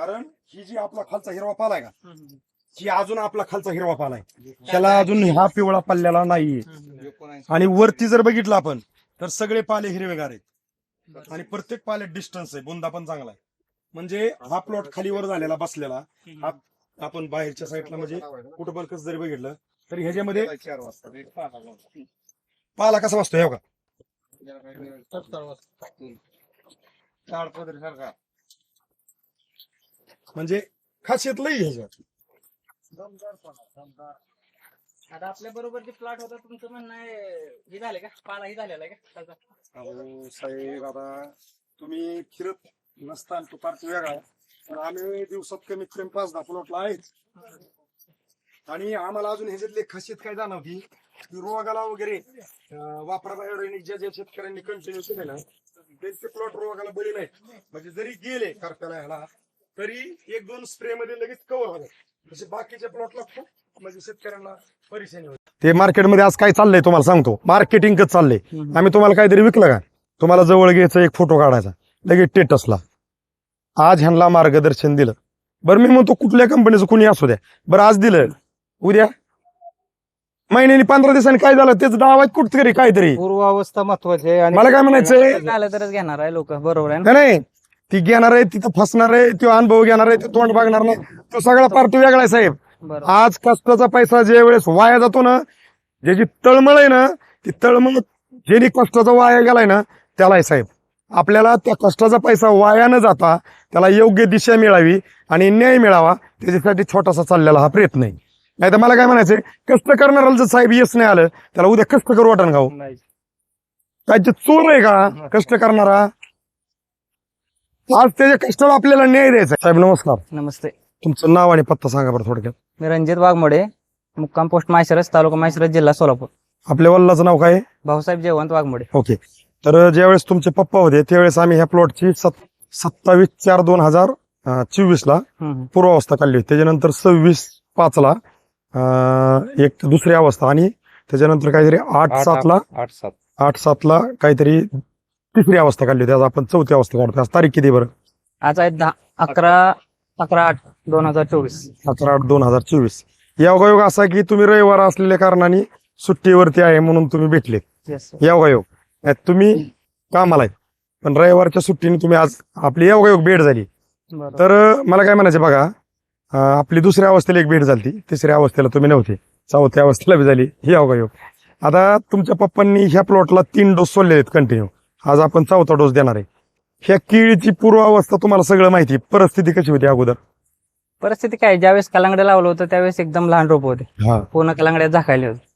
कारण ही जी आपला खालचा हिरवा पाला आहे का ही अजून आपला खालचा हिरवा पाला आहे. त्याला अजून हा पिवळा पल्ल्याला नाहीये. आणि वरती जर बघितलं आपण तर सगळे पाले हिरवेगार आहेत. आणि प्रत्येक पाल्यात डिस्टन्स आहे. बुंदा पण चांगला आहे. म्हणजे हा प्लॉट खालीवर झालेला बसलेला. हा आपण बाहेरच्या साईडला म्हणजे कुठं कसं जरी बघितलं तरी ह्याच्यामध्ये पाला कसा बसतो हे बघा. म्हणजे खासियत लई ह्याच्यात आता आपल्या बरोबर जे प्लॉट होता तुमचं म्हणणं आहे हे झाले का? पाला हे झालेला आहे का? त्याचा? अहो साहेब आता तुम्ही फिरत नसताना तो पार्टी वेगळा आहे. पण आम्ही दिवसात कमीत कमी पाच दहा प्लॉटला आहेच आणि आम्हाला अजून ह्याच्यातली खासियत काय जाणवती? की रोगाला वगैरे अं, वापरा ज्या ज्या शेतकऱ्यांनी कंटिन्यू केले ना त्यांचे प्लॉट रोगाला बळी नाहीत. म्हणजे जरी गेले करप्याला ह्याला तरी एक दोन स्प्रे मध्ये लगेच कव्हर होतात जसे बाकीच्या प्लॉटला खूप म्हणजे शेतकऱ्यांना परेशानी होते. ते मार्केटमध्ये आज काय चाललंय तुम्हाला सांगतो. मार्केटिंगच चाललंय. आम्ही तुम्हाला काहीतरी विकलं का? तुम्हाला जवळ घ्यायचं एक फोटो काढायचा. लगेच टेटसला आज ह्यांना मार्गदर्शन दिलं. बरं मी म्हणतो कुठल्या कंपनीचं कुणी असू द्या. बरं आज दिलं. उद्या? महिन्यानी पंधरा दिवसांनी काय झालं? त्याचं दावा कुठतरी काहीतरी. पूर्वावस्था महत्वाची आहे आणि मला काय म्हणायचंय? झालं तरच घेणार आहे लोक. बरोबर आहे ना? नाही. ती घेणार आहे तिथं फसणार आहे तो अनुभव घेणार आहे ते तोंड बघणार नाही. तो सगळा पार्टी वेगळा आहे साहेब. आज कष्टाचा पैसा जे वेळेस वाया जातो ना ज्याची तळमळ आहे ना ती तळमळ ज्याने कष्टाचा वाया गेलाय ना त्याला आहे साहेब. आपल्याला त्या कष्टाचा पैसा वाया न जाता त्याला योग्य दिशा मिळावी आणि न्याय मिळावा त्याच्यासाठी छोटासा चाललेला हा प्रयत्न आहे. नाही तर मला काय म्हणायचंय कष्ट करणाऱ्याला जर साहेब यश नाही आलं त्याला उद्या कष्ट करू वाटण गाव नाही. काय ते चोर आहे का कष्ट करणारा आज त्याच्या कष्टाला आपल्याला न्याय द्यायचा आहे. साहेब नमस्कार. नमस्ते. तुमचं नाव आणि पत्ता सांगा बरं थोडक्यात. मी रणजित वाघमोडे मुक्काम पोस्ट माहेश्वरस तालुका माहेश्वरस जिल्हा सोलापूर. आपल्या वडिलाचं नाव काय? आहे? भाऊसाहेब जयवंत वाघमोडे. ओके. तर ज्यावेळेस तुमचे पप्पा होते त्यावेळेस आम्ही ह्या प्लॉटची सत्तावीस चार दोन हजार चोवीस ला हम्म, हम्म. पूर्वावस्था काढली होती. त्याच्यानंतर सव्वीस पाच ला अं, एक दुसरी अवस्था आणि त्याच्यानंतर काहीतरी आठ आठ- सात ला आठ सात. आठ सात ला काहीतरी तिसरी अवस्था काढली होती. आज आपण चौथी अवस्था काढतो आज तारीख किती बरं? आज आहे दहा अकरा अकरा आठ दोन हजार चोवीस. अकरा आठ दोन हजार चोवीस. योगायोग असा की तुम्ही रविवार असलेल्या कारणाने सुट्टीवरती आहे म्हणून तुम्ही भेटले येस योगायोग. नाही, तुम्ही कामाला आहे. पण रविवारच्या सुट्टीने तुम्ही आज आपली योगायोग भेट झाली. बरोबर तर अं, मला काय म्हणायचं बघा अं, आपली दुसऱ्या अवस्थेला एक भेट झाली तिसऱ्या अवस्थेला तुम्ही नव्हते. चौथ्या अवस्थेला बी झाली. ही योगायोग. आता तुमच्या पप्पांनी ह्या प्लॉटला तीन डोस सोडले आहेत कंटिन्यू आज आपण चौथा डोस देणार आहे. ह्या केळीची पूर्व अवस्था तुम्हाला सगळं माहिती आहे. परिस्थिती कशी होती अगोदर? परिस्थिती काय ज्यावेळेस कलांगडे लावलं होतं त्यावेळेस एकदम लहान रोप होते. हा. पूर्ण कलांगड्यात झाकायले होते.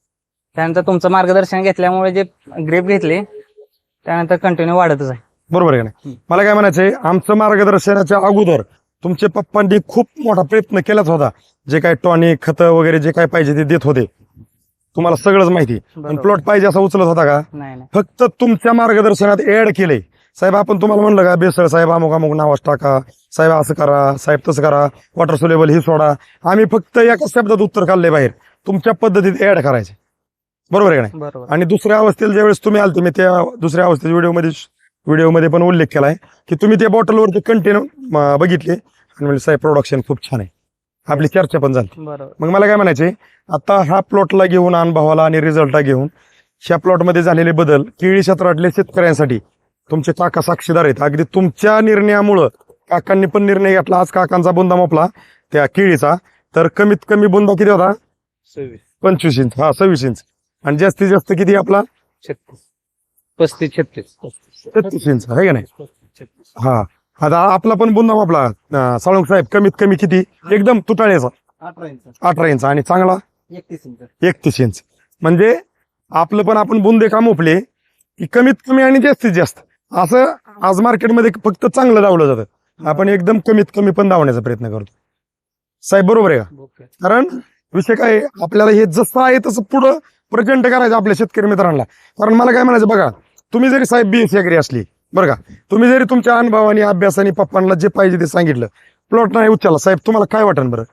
त्यानंतर तुमचं मार्गदर्शन घेतल्यामुळे जे ग्रेप घेतले त्यानंतर कंटिन्यू वाढतच आहे. बरोबर आहे का नाही. मला काय म्हणायचंय आमचं मार्गदर्शनाच्या अगोदर तुमचे पप्पांनी खूप मोठा प्रयत्न केलाच होता. जे काय टॉनिक खतं वगैरे जे काय पाहिजे ते देत होते. तुम्हाला सगळंच माहिती. पण. प्लॉट पाहिजे असं उचलत होता का? नाही नाही. फक्त तुमच्या मार्गदर्शनात ऍड केलंय. साहेब आपण तुम्हाला म्हणलं का बेसळ साहेब अमुक अमुक नावाच टाका साहेब असं करा साहेब तसं करा वॉटर सोलेबल ही सोडा. आम्ही फक्त एका शब्दात उत्तर काढलंय बाहेर. तुमच्या पद्धतीत ऍड करायचे. बरोबर आहे का नाही? आणि दुसऱ्या अवस्थेला ज्यावेळेस तुम्ही आलते मी त्या दुसऱ्या अवस्थेच्या व्हिडिओमध्ये व्हिडिओमध्ये पण उल्लेख केलाय की तुम्ही त्या बॉटलवरती कंटिन्यू बघितले. आणि म्हणजे साहेब प्रोडक्शन खूप छान आहे. आपली चर्चा पण झाली. बरोबर. मग मला काय म्हणायचे आता हा प्लॉटला घेऊन अनुभवाला आणि रिझल्टला घेऊन ह्या प्लॉटमध्ये झालेले बदल केळी क्षेत्रातल्या शेतकऱ्यांसाठी तुमचे काका साक्षीदार आहेत. अगदी तुमच्या निर्णयामुळं काकांनी पण निर्णय घेतला. आज काकांचा बुंदा मापला त्या केळीचा. तर कमीत कमी बुंदा किती होता? सव्वीस. पंचवीस इंच. हा सव्वीस इंच. आणि जास्तीत जास्त किती आपला? छत्तीस. पस्तीस छत्तीस. तेहतीस इंच. आहे का नाही? छत्तीस. हा. आता आपला पण बुंदा मापला अं, साळुंख साहेब कमीत कमी किती? एकदम तुटाळ्याचा. अठरा इंच. अठरा इंच. आणि चांगला? एकतीस इंच. एकतीस इंच. म्हणजे आपलं पण आपण बुंदे का मोपले की कमीत कमी आणि जास्तीत जास्त. असं आज मार्केटमध्ये फक्त चांगलं धावलं जातं. आपण एकदम कमीत कमी पण धावण्याचा प्रयत्न करतो. साहेब बरोबर आहे का? कारण विषय काय आपल्याला हे जसं आहे तसं पुढं प्रचंड करायचं आपल्या शेतकरी मित्रांना. कारण मला काय म्हणायचं बघा तुम्ही जरी साहेब बीएससी अग्री असली बरं का? तुम्ही जरी तुमच्या अनुभवाने अभ्यासाने पप्पांना जे पाहिजे ते सांगितलं प्लॉट नाही उच्चाला साहेब तुम्हाला काय वाटेल बरं?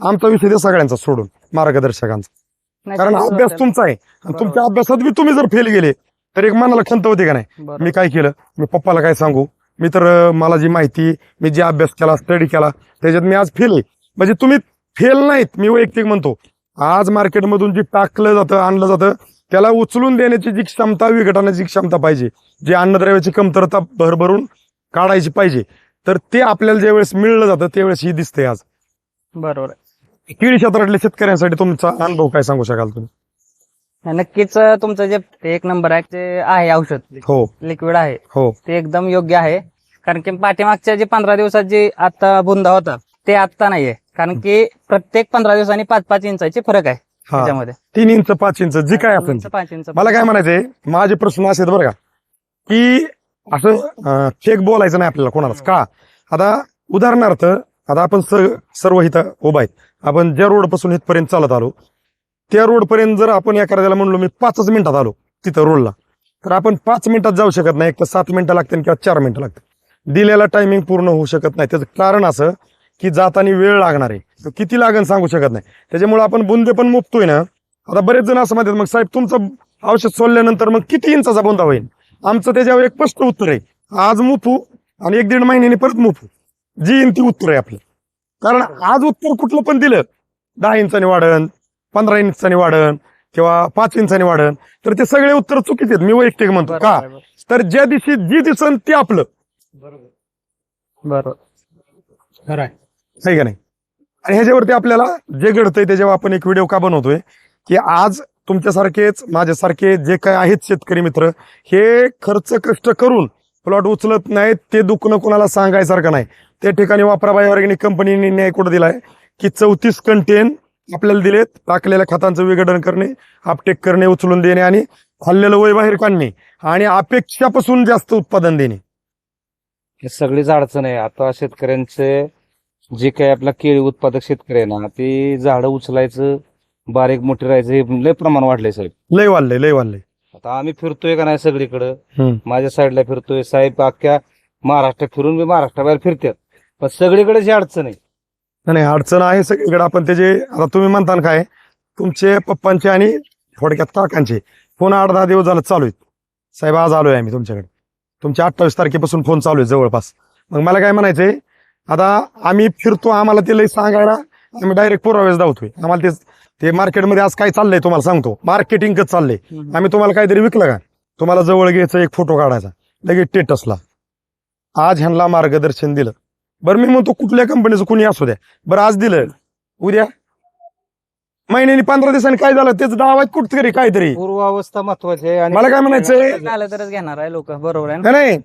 आमचा विषय ते सगळ्यांचा सोडून मार्गदर्शकांचा. कारण अभ्यास. तुमचा आहे. आणि. तुमच्या अभ्यासात बी तुम्ही जर फेल गेले तर एक मनाला खंत होते का नाही. मी काय केलं? मी पप्पाला काय सांगू? मी तर मला जी माहिती मी जे अभ्यास केला स्टडी केला त्याच्यात मी आज फेल आहे. म्हणजे तुम्ही फेल नाहीत मी वैयक्तिक म्हणतो. आज मार्केटमधून जे टाकलं जातं आणलं जातं त्याला उचलून देण्याची जी क्षमता विघटनाची क्षमता पाहिजे. जी अन्नद्रव्याची कमतरता भरभरून काढायची पाहिजे. तर ते आपल्याला ज्यावेळेस मिळलं जातं त्यावेळेस ही दिसते आज. बरोबर. केळी क्षेत्रातल्या शेतकऱ्यांसाठी तुमचा अनुभव काय सांगू शकाल तुम्ही? नक्कीच तुमचं जे एक नंबर आहे ते आहे औषध. हो. लिक्विड आहे. हो. ते एकदम योग्य आहे. कारण की पाठीमागच्या जे पंधरा दिवसात जे आता बुंदा होता ते आता नाहीये. कारण की प्रत्येक पंधरा दिवसांनी पाच पाच इंचाचे फरक आहे. त्याच्यामध्ये तीन इंच पाच इंच जे काय असेल इंच, पाच इंच. मला काय म्हणायचंय माझे प्रश्न असे आहेत बरं का की असं फेक बोलायचं नाही आपल्याला कोणालाच. का? आता उदाहरणार्थ आता आपण सर्व इथं उभा आहेत. आपण ज्या रोडपासून इथपर्यंत चालत आलो त्या रोड पर्यंत जर आपण एखाद्याला म्हणलो मी पाचच मिनिटात आलो तिथं रोडला तर आपण पाच मिनिटात जाऊ शकत नाही. एक तर सात मिनिटं लागतील किंवा चार मिनिटं लागतील. दिलेला टायमिंग पूर्ण होऊ शकत नाही. त्याचं कारण असं की जाताना वेळ लागणार आहे. तर किती लागन सांगू शकत नाही. त्याच्यामुळे आपण बुंदे पण मुकतोय ना. आता बरेच जण असं म्हणतात मग साहेब तुमचं औषध सोडल्यानंतर मग किती इंचाचा बोंदा होईल? आमचं त्याच्यावर एक स्पष्ट उत्तर आहे. आज मुफू आणि एक दीड महिन्याने परत मुफू जी येईन ती उत्तर आहे आपलं. कारण आज उत्तर कुठलं पण दिलं दहा इंचाने वाढन पंधरा इंचाने वाढन किंवा पाच इंचाने वाढन तर ते सगळे उत्तर चुकीचे आहेत. मी वैयक्तिक म्हणतो. का? बरोबर तर ज्या दिवशी जी दिसन ते आपलं. बरोबर. खरं नाही का नाही? आणि ह्याच्यावरती आपल्याला जे घडतंय त्याच्यावर आपण एक व्हिडिओ का बनवतोय? की आज तुमच्यासारखेच माझ्यासारखे जे काय आहेत शेतकरी मित्र हे खर्च कष्ट करून प्लॉट उचलत नाहीत ते दुखणं कोणाला सांगायसारखं नाही. त्या ठिकाणी वापराबाई ऑर्गॅनिक कंपनीने न्याय कुठं दिलाय? की चौतीस कंटेन आपल्याला दिलेत टाकलेल्या खतांचं विघटन करणे आपटेक करणे उचलून देणे आणि खाल्लेलं वय बाहेर काढणे आणि अपेक्षापासून जास्त उत्पादन देणे. हे सगळीच अडचण आहे. आता शेतकऱ्यांचे जे काही आपला केळी उत्पादक शेतकरी आहे ना ते झाडं उचलायचं बारीक मोठी राहायचं हे लय प्रमाण वाढलंय साहेब. लय वाढलंय लय वाढलंय. आता आम्ही फिरतोय का नाही सगळीकडं? हम्म. माझ्या साईडला फिरतोय. साहेब अख्ख्या महाराष्ट्रात फिरून मी महाराष्ट्राबाहेर फिरतात पण सगळीकडेच ही अडचण आहे. नाही अडचण आहे सगळीकडे. आपण त्याचे आता तुम्ही म्हणता ना काय तुमचे पप्पांचे आणि थोडक्यात काकांचे फोन आठ दहा दिवस झालं चालू आहेत. साहेब आज आलोय आम्ही तुमच्याकडे. तुमच्या अठ्ठावीस तारखेपासून फोन चालू आहे जवळपास. मग मला काय म्हणायचंय आता आम्ही फिरतो आम्हाला ते लई सांगायला आम्ही डायरेक्ट पुरावेच धावतोय. आम्हाला ते ते मार्केटमध्ये आज काय चाललंय तुम्हाला सांगतो. मार्केटिंगच चाललंय. आम्ही तुम्हाला काहीतरी विकलं का? तुम्हाला जवळ घ्यायचं एक फोटो काढायचा. लगेच टेटसला आज ह्यांना मार्गदर्शन दिलं. बरं मी म्हणतो कुठल्या कंपनीचं कुणी असू द्या. बरं आज दिलं. उद्या? महिन्यानी पंधरा दिवसांनी काय झालं? त्याचं डावात कुठतरी काहीतरी. पूर्वावस्था महत्वाची आहे आणि मला काय म्हणायचंय? आलं तरच घेणार आहे लोक बरोबर आहे नाही.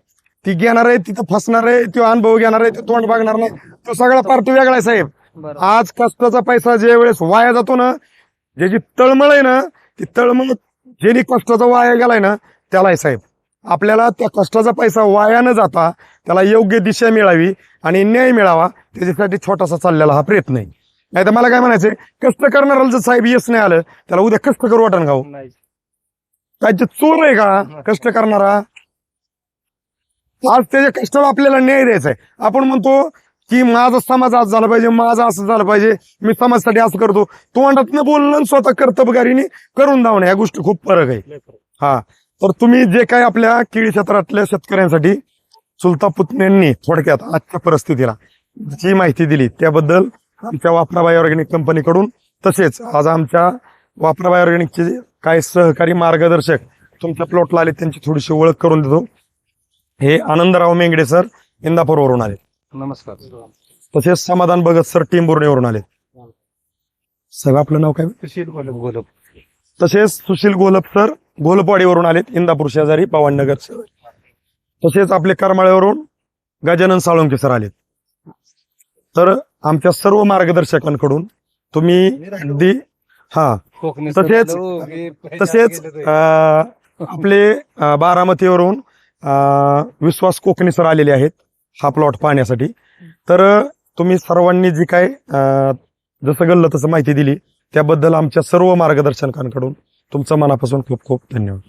ती घेणार आहे तिथं फसणार आहे तो अनुभव घेणार आहे ते तोंड बघणार नाही. तो सगळा पार्टी वेगळा आहे साहेब. आज कष्टाचा पैसा ज्या वेळेस वाया जातो ना ज्याची तळमळ आहे ना ती तळमळ ज्याने कष्टाचा वाया गेलाय ना त्याला आहे साहेब. आपल्याला त्या कष्टाचा पैसा वाया न जाता त्याला योग्य दिशा मिळावी आणि न्याय मिळावा त्याच्यासाठी छोटासा चाललेला हा प्रयत्न आहे. नाही तर मला काय म्हणायचंय कष्ट करणाऱ्याला जर साहेब यश नाही आलं त्याला उद्या कष्ट करू वाटण गाव नाही. काय ते चोर आहे का कष्ट करणारा आज त्याच्या कष्टाला आपल्याला न्याय द्यायचा आहे आपण म्हणतो की माझा समाज आज झाला पाहिजे माझं असं झालं पाहिजे. मी समाजासाठी असं करतो. तोंडातनं बोलणं आणि स्वतः कर्तबगारीने करून दावणं या गोष्टी खूप फरक आहे. हा. तर तुम्ही जे काय आपल्या केळी क्षेत्रातल्या शेतकऱ्यांसाठी सुलता पुतण्यांनी थोडक्यात आजच्या परिस्थितीला जी माहिती दिली त्याबद्दल आमच्या वापराबाई ऑर्गॅनिक कंपनीकडून तसेच आज आमच्या वापराबाई ऑर्गॅनिकचे काही सहकारी मार्गदर्शक तुमच्या प्लॉटला आले त्यांची थोडीशी ओळख करून देतो. हे आनंदराव मेंगडे सर इंदापूरवरून आले. नमस्कार. तसेच समाधान भगत सर टिंबुर्णीवरून आले. साहेब आपलं नाव काय? सुशील गोलप. गोलप. तसेच सुशील गोलप सर गोलपवाडीवरून आलेत इंदापूर शेजारी पवाननगर सर. तसेच आपले करमाळ्यावरून गजानन साळुंके सर आलेत. तर आमच्या सर्व मार्गदर्शकांकडून तुम्ही अगदी हा. कोकणी तसेच- तसेच आपले बारामतीवरून विश्वास कोकणी सर आलेले आहेत हा प्लॉट पाहण्यासाठी. तर तुम्ही सर्वांनी जी काय जसं गल्लं तसं माहिती दिली त्याबद्दल आमच्या सर्व मार्गदर्शकांकडून तुमचं मनापासून खूप खूप धन्यवाद.